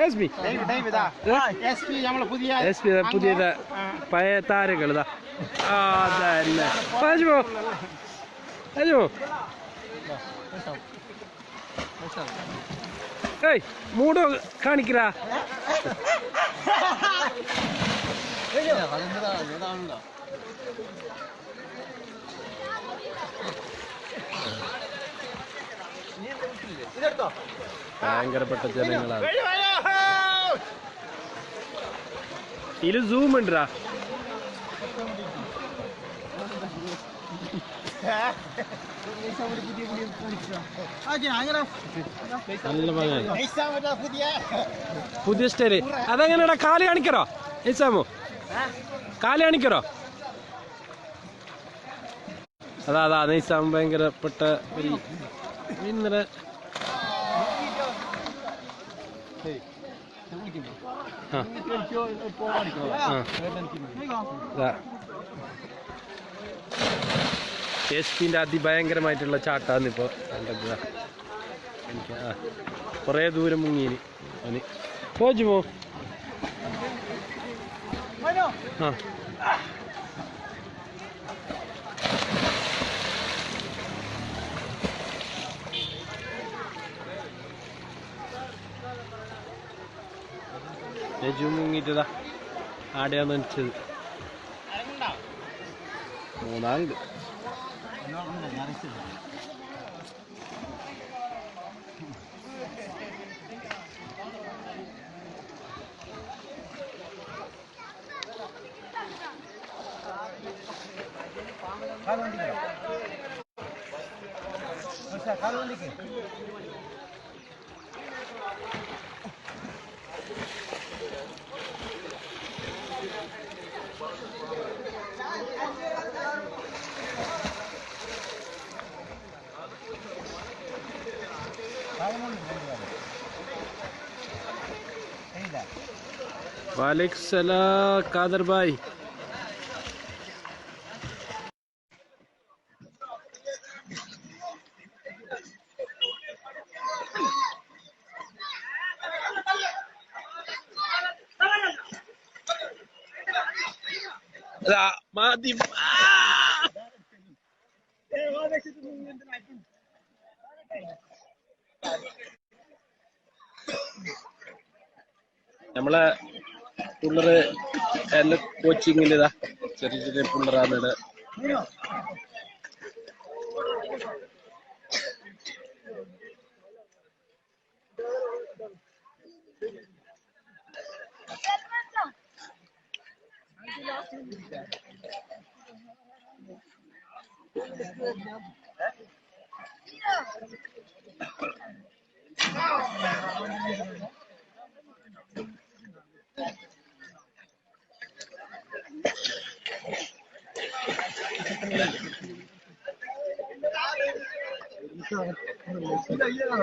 S B പുതിയത് പഴയ താരങ്ങൾ ഇതാ ആ അതന്നെ. അജുമോ അജുമോ ഏയ് മൂടോ കാണിക്കരാ ഭയങ്കരപ്പെട്ട ജനങ്ങളാണ്. ഇതിൽ സൂം ഉണ്ടാ പുതിയ സ്റ്റേര് അതെങ്ങനെയാ കാൽ കാണിക്കറോ ഏസാമോ കാൽ കാണിക്കറോ അതാ അതാ നൈസാം ഭയങ്കരപ്പെട്ട ഇന്നലെ ആ. ആ. എസ് പിന്റെ അതിഭയങ്കരമായിട്ടുള്ള ചാട്ടാന്ന് ഇപ്പോൾ കുറേ ദൂരം മുങ്ങിയിന് അവന് പോജുമോ ആ രജു മുങ്ങിട്ടതാ ആടെയാന്ന് നനച്ചത് മൂന്നാളുണ്ട്. वालेकुम सलाम कादर भाई। മതി നമ്മളെ പിള്ളേര് എന്നെ കോച്ചിങ്ങിൽ ഇതാ ചെറിയ ചെറിയ പിള്ളേരാണ് ഇവിടെ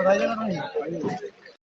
大丈夫なのに。